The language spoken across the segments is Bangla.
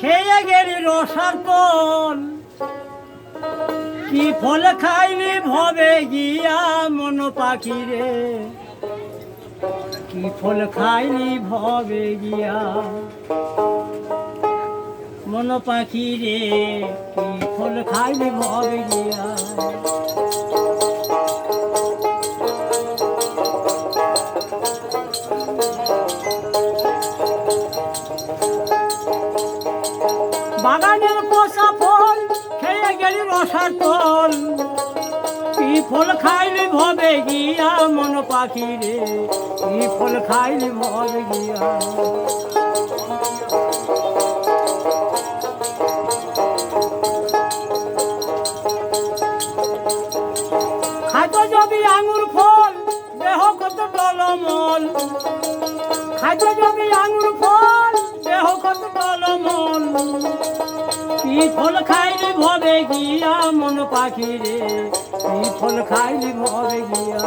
খেয়ে গেলি রসার কি ফল খাইলি ভবে গিয়া মন পাখি রে কি ফল খাইলি ভবে গিয়া মন পাখি রে কি ফল খাইলি ভবে গিয়া বাগানের পোষা ফল, খেয়ে গেলি রসার ফল কি ফল খাইলি ভবে গিয়া, মন পাখি রে কি ফল খাইলি ভবে গিয়া? খাইলি গিয়া মন পাখি রে ফল খাইলি ভবে গিয়া?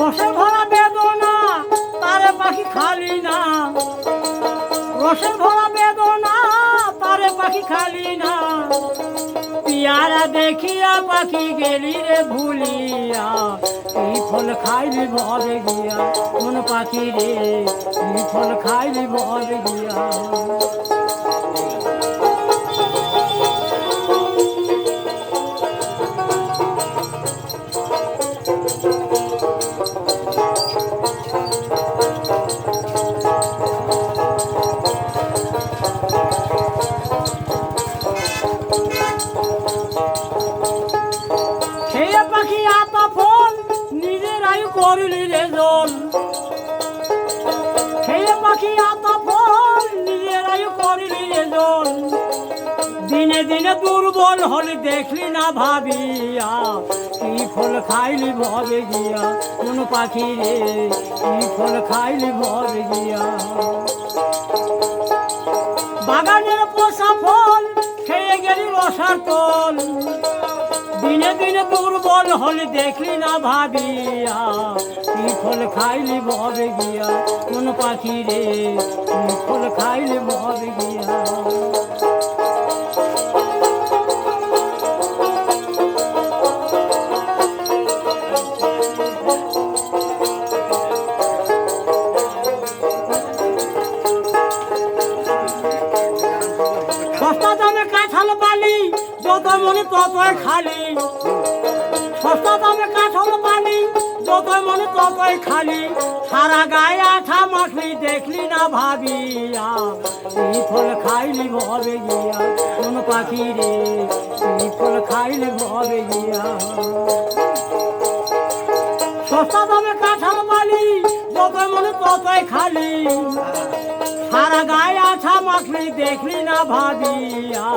রসে ভরা বেদনা পাখি খালি না। রসে ভরা বেদনা, তারে পাখি খালি না। পিয়ারা দেখিয়া পাখি গেলি রে ভুলিয়া। এই ফল খাইলি ভবে গিয়া, কোন পাখি রে? এই ফল খাইলি ভবে গিয়া। পাখি আতা ফল নিজেরাই করলি রে জল। খেয়ে পাখি আতা ফল নিজেরাই করলি রে জল। দিনে দিনে দুর্বল হলি দেখলি না ভাবিয়া, কি ফল খাইলি ভবে গিয়া। কোন পাখি রে, কি ফল খাইলি ভবে গিয়া। বাগানের পোষা ফল, খেয়ে গেলি রসার তল। দিনে দিনে দুর্বল হলে দেখলি না ভাবিয়া, কি ফল খাইলি ভবে গিয়া, কোন পাখি রে, কি ফল খাইলি ভবে গিয়া। মনে ততই খালি। সস্তা দামে কাঁঠাল বালি যত মনে ততই খালি। সারা গায়ে আঠা মাখলি, দেখলি না ভাবিয়া। এই ফল খাইলি ভবে গিয়া। কোন পাখি রে এই ফল খাইলি ভবে গিয়া। সস্তা দামে কাঁঠাল বালি যত মনে ততই খালি। সারা গায়ে আঠা মাখলি, দেখলি না ভাবিয়া।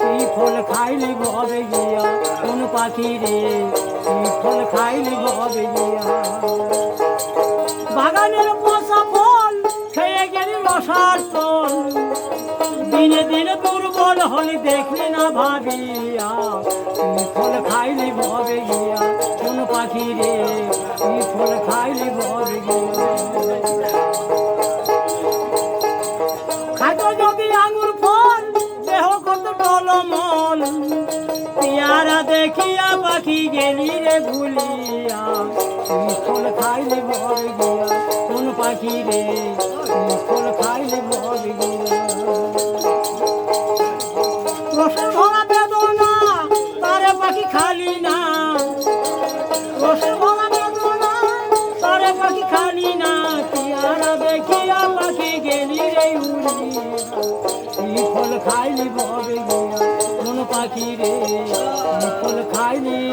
কি ফল খাইলি ভবে গিয়া? কোন পাখি রে, কি ফল খাইলি ভবে গিয়া? বাগানের পোষা ফল, খেয়ে গেলি রসার তল দিনে দিনে দুর্বল হলি দেখলি না ভাবিয়া। কি ফল খাইলি ভবে গিয়া? কোন পাখি রে, কি ফল খাইলি কত টলমল পিয়ারা দেখিয়া পাখি গেলি রে ভুলিয়া। কি খাইলি ভর গিয়া, কোন পাখি রে? কি খাইলি ভর গিয়া। রসের ভরা বেদনা, তারে পাখি খালি না। রসের ভরা বেদনা, তারে পাখি খালি না। পিয়ারা দেখিয়া পাখি গেলি রে উড়িয়া এই খাইলি ভবে গিয়া। পাখি রে মুকুল খাইনি